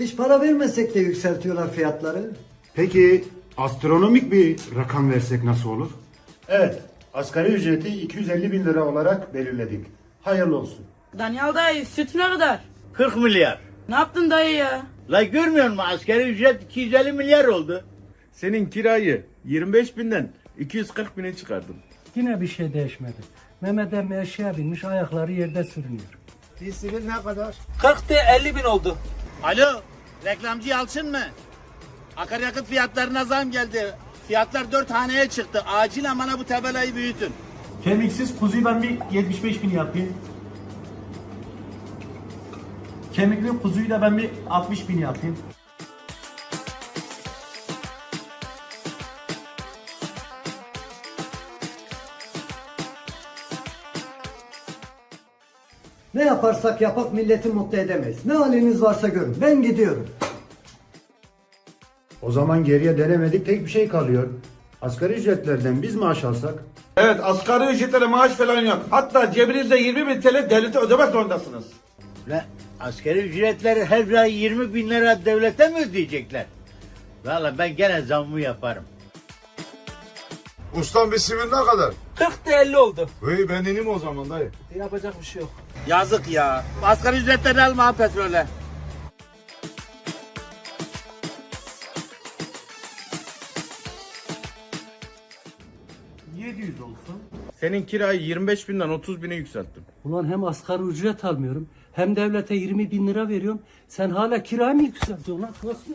Hiç para vermesek de yükseltiyorlar fiyatları. Peki astronomik bir rakam versek nasıl olur? Evet, asgari ücreti 250 bin lira olarak belirledik. Hayırlı olsun. Daniel dayı süt ne kadar? 40 milyar. Ne yaptın dayı ya? La görmüyor musun askeri ücret 250 milyar oldu. Senin kirayı 25 binden 240 bine çıkardım. Yine bir şey değişmedi. Mehmet emmi eşeğe binmiş ayakları yerde sürünüyor. Dizinin ne kadar? 40 de 50 bin oldu. Alo reklamcı Yalçın mı? Akaryakıt fiyatlarına zam geldi. Fiyatlar dört haneye çıktı. Acilen bana bu tabelayı büyütün. Kemiksiz kuzuyu ben bir 75 bin yapayım. Kemikli kuzuyu da ben bir 60 bin yapayım. Ne yaparsak yapak milleti mutlu edemeyiz. Ne haliniz varsa görün. Ben gidiyorum. O zaman geriye denemedik tek bir şey kalıyor. Asgari ücretlerden biz maaş alsak Evet asgari ücretlere maaş falan yok. Hatta cebinizde 20 bin TL devlete ödemek zorundasınız. La askeri ücretleri her ay 20 bin lira devlete mi ödeyecekler? Valla ben gene zammı yaparım. Ustam bir simit ne kadar? 40 de 50 oldu. Hey ben ineyim o zaman dayı. Yapacak bir şey yok. Yazık ya. Asgari ücretlerini alma ha petrole. Senin kirayı 25 binden 30 bine yükselttim. Ulan hem asgari ücret almıyorum hem devlete 20 bin lira veriyorum. Sen hala kirayı mı yükseltiyorsun lan? Nasıl?